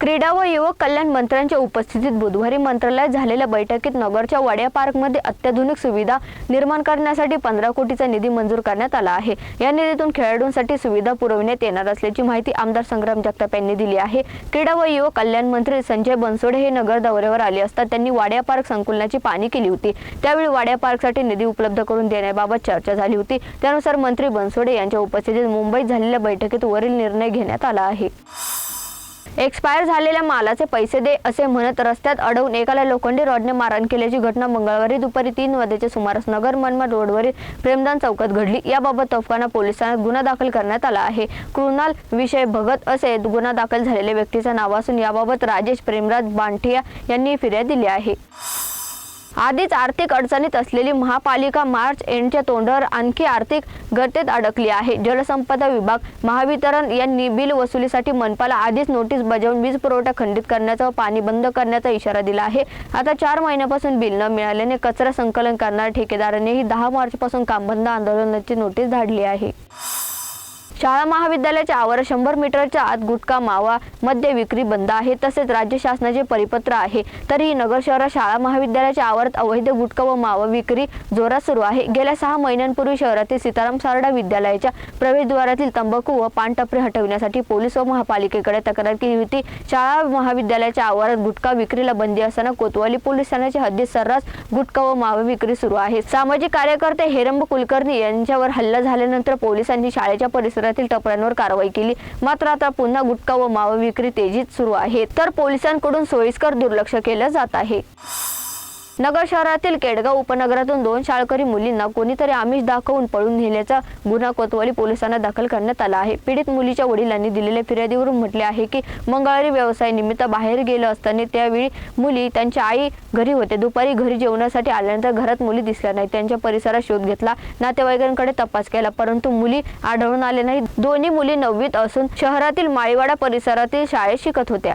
क्रीडा व युवक कल्याण मंत्र्यांच्या उपस्थितीत बुधवारी मंत्रालयात झालेल्या बैठकीत नगरच्या वाड्या पार्कमध्ये अत्याधुनिक सुविधा निर्माण करण्यासाठी पंधरा कोटीचा निधी मंजूर करण्यात आला आहे. या निधीतून खेळाडूंसाठी सुविधा पुरविण्यात येणार असल्याची माहिती आमदार संग्राम जगताप यांनी दिली आहे. क्रीडा व युवक कल्याण मंत्री संजय बनसोडे हे नगर दौऱ्यावर आले असता त्यांनी वाड्या पार्क संकुलनाची पाहणी केली होती. त्यावेळी वाड्या पार्कसाठी निधी उपलब्ध करून देण्याबाबत चर्चा झाली होती. त्यानुसार मंत्री बनसोडे यांच्या उपस्थितीत मुंबईत झालेल्या बैठकीत वरील निर्णय घेण्यात आला आहे. एक्सपायर झालेल्या मालाचे पैसे दे असे म्हणत रस्त्यात अडवून एकाला लोखंडी रॉडने मारहाण केल्याची घटना मंगळवारी दुपारी तीन वाजेच्या सुमारास नगर मनमाड रोडवरील प्रेमदान चौकात घडली. याबाबत तोफखाना पोलिसांना गुन्हा दाखल करण्यात आला आहे. कृणाल विषय भगत असे गुन्हा दाखल झालेल्या व्यक्तीचं नाव असून याबाबत राजेश प्रेमराज बांठिया यांनी फिर्याद दिली आहे. आधीच आर्थिक अडचणीत असलेली महापालिका मार्च एंडच्या तोंडावर आणखी आर्थिक गर्तेत अडकली आहे. जलसंपदा विभाग महावितरण यांनी बिल वसुलीसाठी मनपाला आधीच नोटीस बजावून वीज पुरवठा खंडित करण्याचा व पाणी बंद करण्याचा इशारा दिला आहे. आता चार महिन्यापासून बिल न मिळाल्याने कचरा संकलन करणाऱ्या ठेकेदारांनीही दहा मार्चपासून काम बंद आंदोलनाची नोटीस धाडली आहे. शाळा महाविद्यालयाच्या आवारात शंभर मीटरच्या आत गुटखा मावा मद्य विक्री बंद आहे. तसेच राज्य शासनाचे परिपत्र आहे. तरीही नगर शहरात शाळा महाविद्यालयाच्या आवारात अवैध गुटखा व मावा विक्री जोरात सुरू आहे. गेल्या सहा महिन्यांपूर्वी शहरातील सीताराम सारडा विद्यालयाच्या प्रवेशद्वारातील तंबाखू व पानटपरी हटविण्यासाठी पोलीस व महापालिकेकडे तक्रार केली होती. शाळा महाविद्यालयाच्या आवारात गुटखा विक्रीला बंदी असताना कोतवाली पोलीस ठाण्याच्या हद्दीत सर्रास गुटखा व मावा विक्री सुरू आहे. सामाजिक कार्यकर्ते हेरंब कुलकर्णी यांच्यावर हल्ला झाल्यानंतर पोलिसांनी शाळेच्या परिसरात परिसरातील टपऱ्यांवर कारवाई केली. मात्र आता पुन्हा गुटखा व मावा विक्री तेजीत सुरू आहे. तर पोलिसांकडून सोयीस्कर दुर्लक्ष केलं जात आहे. नगर शहरातील केडगाव उपनगरातून दोन शाळकरी मुलींना कोणीतरी आमिष दाखवून पळून नेल्याचा गुन्हा कोतवाली पोलिसांना दाखल करण्यात आला आहे. पीडित मुलीच्या वडिलांनी दिलेल्या फिर्यादीवरून म्हटले आहे की मंगळवारी व्यवसाय निमित्त बाहेर गेलं असताना त्यावेळी मुली त्यांच्या आई घरी होते. दुपारी घरी जेवणासाठी आल्यानंतर घरात मुली दिसल्या नाही त्यांच्या परिसरात शोध घेतला. नातेवाईकांकडे तपास केला परंतु मुली आढळून आले नाही दोन्ही मुली नववीत असून शहरातील माळीवाडा परिसरातील शाळेत शिकत होत्या.